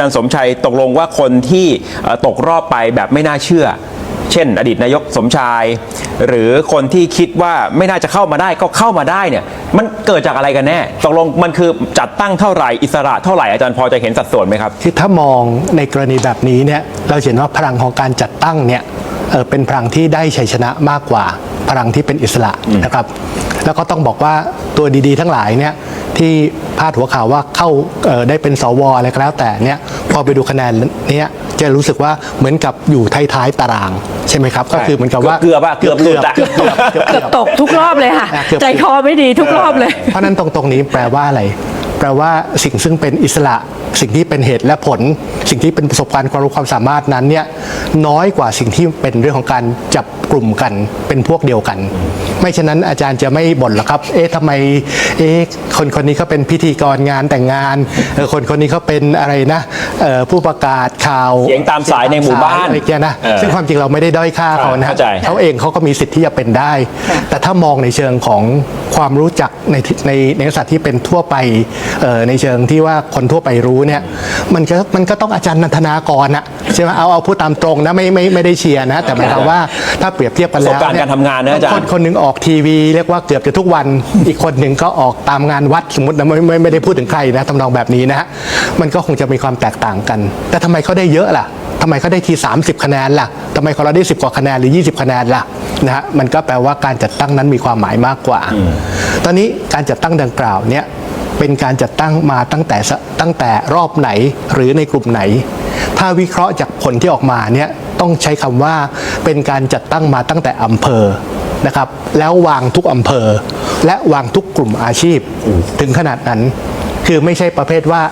อาจารย์สมชัยตกลงว่าคนที่เอ่อตกรอบไปแบบไม่น่าเชื่อ เช่น อดีตนายกสมชาย หรือคนที่คิดว่าไม่น่าจะเข้ามาได้ก็เข้ามาได้เนี่ย มันเกิดจากอะไรกันแน่ตกลงมันคือจัดตั้งเท่าไหร่ อิสระเท่าไหร่อาจารย์พอจะเห็นสัดส่วนไหมครับคือถ้ามองในกรณีแบบนี้เนี่ยเราเห็นว่าพลังของการจัดตั้งเนี่ยเอ่อเป็นพลังที่ได้ชัยชนะมากกว่าพลังที่เป็นอิสระนะครับ แล้วก็ต้องบอกว่าตัวดีๆ ทั้งหลายเนี่ยที่พาดหัวข่าวว่าเข้าเอ่อได้เป็นสวอะไรก็แล้วแต่เนี่ย พอไปดูคะแนนเนี่ยจะรู้สึกว่าเหมือนกับอยู่ท้ายๆตาราง ใช่ไหมครับ ก็คือเหมือนกับว่าเกือบๆอะเกือบหลุดอะเกือบๆเกือบๆเกือบๆเกือบตกทุกรอบเลยค่ะอะเกือบใจคอไม่ดีทุกรอบเลย เพราะฉะนั้นตรงตรงนี้แปลว่าอะไร แปลว่าสิ่งซึ่งเป็นอิสระสิ่งที่เป็นเหตุและผล สิ่งที่เป็นประสบการณ์ความรู้ความสามารถนั้นเนี่ยน้อยกว่าสิ่งที่เป็นเรื่องของการจับกลุ่มกันเป็นพวกเดียวกัน ไม่ฉะนั้นอาจารย์จะไม่บ่นหรอกครับ เอ๊ะทำไม เอ๊ะคนคนนี้เขาเป็นพิธีกรงานแต่งงานเออคนคนนี้เขาเป็นอะไรนะเอ่อผู้ประกาศข่าวเสียงตามสายในหมู่บ้านอะไรอย่างเงี้ยนะเออซึ่งความจริงเราไม่ได้ด้อยค่าเขานะเข้าใจ เขาเองเขาก็มีสิทธิ์ที่จะเป็นได้ แต่ถ้ามองในเชิงของความรู้จักในในในลักษณะที่เป็นทั่วไปเอ่อในเชิงที่ว่าคนทั่วไปรู้เนี่ยมันก็มันก็ต้องอาจารย์นันทนากรนะใช่ไหมเอาเอาพูดตามตรงนะไม่ไม่ไม่ได้เชียร์นะ แต่หมายความว่าถ้าเปรียบเทียบกันแล้วประสบการณ์เยการทำงานนะอาจารย์ คนคนหนึ่งออกทีวีเรียกว่าเกือบจะทุกวัน อีกคนหนึ่งก็ออกตามงานวัดสมมตินะไม่ไม่ไม่ได้พูดถึงใครนะทำนองแบบนี้นะฮะมันก็คงจะมีความแตกต่างกัน แต่ทำไมเขาได้เยอะล่ะทำไมเขาได้ที 30 คะแนนล่ะทำไมของเราได้ 10 กว่าคะแนนหรือ 20 คะแนนล่ะนะฮะมันก็แปลว่าการจัดตั้งนั้นมีความหมายมากกว่า ตอนนี้การจัดตั้งดังกล่าวเนี่ยเป็นการจัดตั้งมาตั้งแต่สตั้งแต่รอบไหนหรือในกลุ่มไหน ถ้าวิเคราะห์จากผลที่ออกมาเนี่ยต้องใช้คำว่าเป็นการจัดตั้งมาตั้งแต่อำเภอ นะครับแล้ววางทุกอำเภอ และวางทุกกลุ่มอาชีพถึงขนาดนั้น คือไม่ใช่ประเภทว่า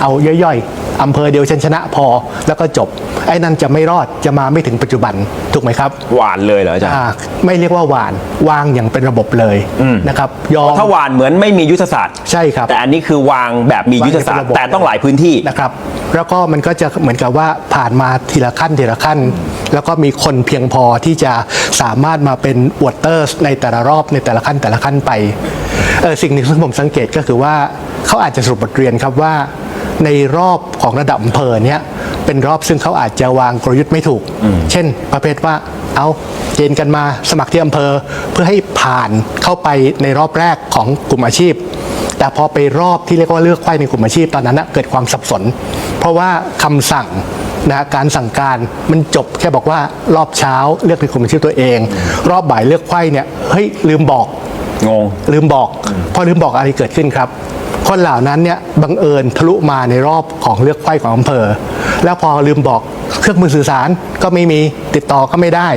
เอาย่อยๆ อำเภอเดียวฉันชนะพอแล้วก็จบ ไอ้นั่นจะไม่รอดจะมาไม่ถึงปัจจุบันถูกไหมครับหวานเลยเหรออาจารย์อ่าไม่เรียกว่าหวานวางอย่างเป็นระบบเลยนะครับยอมถ้าหวานเหมือนไม่มียุทธศาสตร์ ใช่ครับ แต่อันนี้คือวางแบบมียุทธศาสตร์วางเป็นระบบแต่ต้องหลายพื้นที่นะครับ แล้วก็มันก็จะเหมือนกับว่าผ่านมาทีละขั้นทีละขั้น แล้วก็มีคนเพียงพอที่จะสามารถมาเป็นวอเตอร์ในแต่ละรอบในแต่ละขั้นแต่ละขั้นไปเออสิ่งหนึ่งที่ผมสังเกตก็คือว่าเขาอาจจะสรุปบทเรียนครับว่า ในรอบของระดับอำเภอเนี่ยเป็นรอบซึ่งเขาอาจจะวางกลยุทธ์ไม่ถูก เช่น ประเภทว่าเอาเกณฑ์กันมาสมัครที่อำเภอ เพื่อให้ผ่านเข้าไปในรอบแรกของกลุ่มอาชีพ แต่พอไปรอบที่เรียกว่าเลือกไขว้ในกลุ่มอาชีพตอนนั้นนะเกิดความสับสน เพราะว่าคำสั่งนะการสั่งการมันจบแค่บอกว่ารอบเช้าเลือกในกลุ่มอาชีพตัวเอง รอบบ่ายเลือกไขว้เนี่ยเฮ้ยลืมบอกงงลืมบอก พอลืมบอกอะไรเกิดขึ้นครับ คนเหล่านั้นเนี่ยบังเอิญทะลุมาในรอบของเลือกไข้ของอำเภอ แล้วพอลืมบอกเครื่องมือสื่อสารก็ไม่มีติดต่อก็ไม่ได้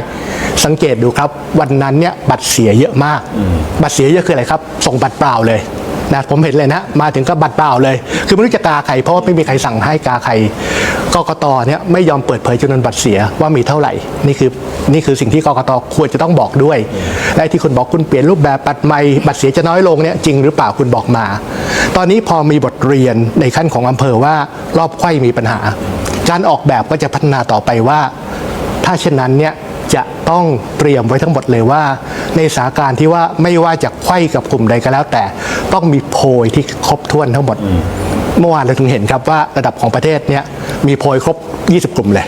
สังเกตดูครับ วันนั้นเนี่ยบัตรเสียเยอะมาก บัตรเสียเยอะคืออะไรครับ ส่งบัตรเปล่าเลยนะผมเห็นเลยนะ มาถึงก็บัตรเปล่าเลย คือไม่รู้จะกาใครเพราะว่าไม่มีใครสั่งให้กาใครกกตเนี่ยไม่ยอมเปิดเผยจำนวนบัตรเสียว่ามีเท่าไหร่ นี่คือนี่คือสิ่งที่กกตควรจะต้องบอกด้วยและที่คุณบอกคุณเปลี่ยนรูปแบบบัตรใหม่บัตรเสียจะน้อยลงเนี่ยจริงหรือเปล่าคุณบอกมา ตอนนี้พอมีบทเรียนในขั้นของอำเภอว่ารอบไขว้มีปัญหา การออกแบบก็จะพัฒนาต่อไปว่า ถ้าเช่นนั้นเนี่ยจะต้องเตรียมไว้ทั้งหมดเลยว่า ในสถานการณ์ที่ว่าไม่ว่าจะไขว้กับกลุ่มใดก็แล้ว แต่ต้องมีโพยที่ครบถ้วนทั้งหมด เมื่อวานเราถึงเห็นครับว่าระดับของประเทศเนี่ยมีโพยครบ 20 กลุ่มเลย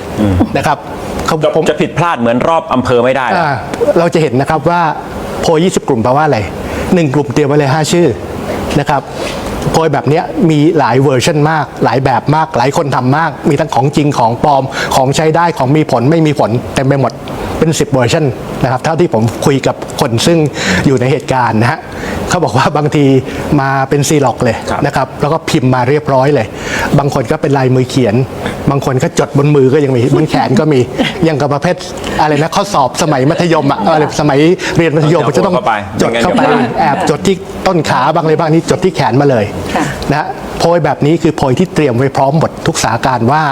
นะครับเขาจะผมจะผิดพลาดเหมือนรอบอำเภอไม่ได้เหรออ่าเราจะเห็นนะครับว่าโพย20 กลุ่มแปลว่าอะไรหนึ่งกลุ่มเตรียมไว้เลย 5 ชื่อนะครับ โพยแบบนี้มีหลายเวอร์ชันมาก หลายแบบมาก หลายคนทำมาก มีทั้งของจริงของปลอมของใช้ได้ของมีผลไม่มีผลเต็มไปหมดเป็น 10เวอร์ชันนะครับเท่าที่ผมคุยกับคนซึ่งอยู่ในเหตุการณ์นะฮะเขาบอกว่าบางทีมาเป็นซีล็อกเลยนะครับแล้วก็พิมพ์มาเรียบร้อยเลย บางคนก็เป็นลายมือเขียน บางคนก็จดบนมือก็ยังมีบนแขนก็มีอย่างกับประเภทอะไรนะข้อสอบสมัยมัธยมอะอะไรสมัยเรียนมัธยมเอามันจะต้องเข้าไปจดเข้าไปไม่งั้นเดี๋ยวพลาดแอบจดที่ต้นขาบางอะไรบ้างนี่จดที่แขนมาเลยค่ะ นะฮะโพยแบบนี้คือโพยที่เตรียมไว้พร้อมหมดทุกสถานการณ์ว่า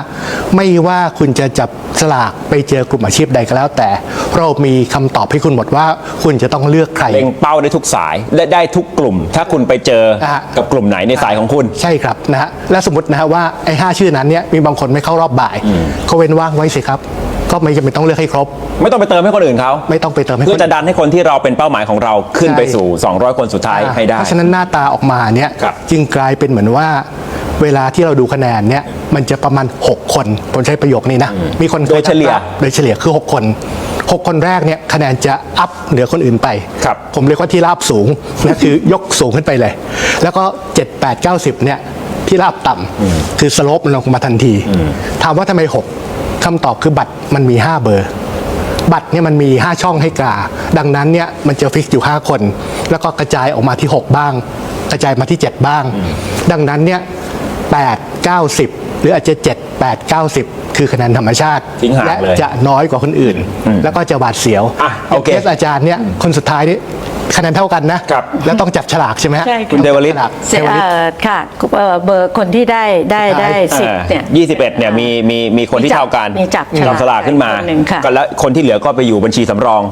ไม่ว่าคุณจะจับสลากไปเจอกลุ่มอาชีพใดก็แล้ว แต่เรามีคำตอบให้คุณหมดว่า คุณจะต้องเลือกใครเล็งเป้าได้ทุกสายและได้ทุกกลุ่ม ถ้าคุณไปเจออะกับกลุ่มไหนในสายของคุณ ใช่ครับนะฮะและสมมตินะฮะว่าไอ้ห้าชื่อนั้นเนี่ยมีบางคนไม่เข้ารอบบ่ายก็เว้นว่างไว้สิครับ ก็ไม่จำเป็นต้องเลือกให้ครบ ไม่ต้องไปเติมให้คนอื่นเขาไม่ต้องไปเติมให้เพื่อคนจะดันให้คนที่เราเป็นเป้าหมายของเราขึ้นใช่ไปสู่ 200 คนสุดท้ายให้ได้เพราะฉะนั้นหน้าตาออกมาเนี่ยครับจึงกลายเป็นเหมือนว่าเวลาที่เราดูคะแนนเนี่ยมันจะประมาณ 6 คนผมใช้ประโยคนี้นะมีคนโดยเฉลี่ยโดยเฉลี่ยคือ 6 คน 6 คนแรกเนี่ยคะแนนจะอัพเหนือคนอื่นไปครับผมเรียกว่าที่ราบสูงนะคือยกสูงขึ้นไปเลย แล้วก็ 7 8 9 0เนี่ยที่ราบต่ำคือสโลปมันลงมาทันที ถามว่าทำไม 6 คำตอบคือบัตรมันมี 5 เบอร์ บัตรเนี่ยมันมี 5 ช่องให้กา ดังนั้นเนี่ยมันจะฟิกอยู่ 5 คน แล้วก็กระจายออกมาที่ 6 บ้าง กระจายมาที่ 7 บ้าง ดังนั้นเนี่ย8 9 10หรืออาจจะ 7 8 9 10คือคะแนนธรรมชาติ ทิ้งห่างและเลยจะน้อยกว่าคนอื่น แล้วก็จะหวาดเสียวอะโอเคย่างสอาจารย์เนี่ยคนสุดท้ายนี่ คะแนนเท่ากันนะครับ แล้วต้องจับฉลากใช่ไหมฮะใช่ค่ะ คุณเทวลิตจับฉลากเสียเทวลิตเอ่อค่ะเอ่อเบอร์คนที่ได้ได้ได้สิบเนี่ย ยี่สิบเอ็ดเนี่ยมีมีมีคนที่มีจับเท่ากันมีจับฉลากสลากขึ้นมาคนหนึ่งค่ะ ก็แล้วคนที่เหลือก็ไปอยู่บัญชีสำรอง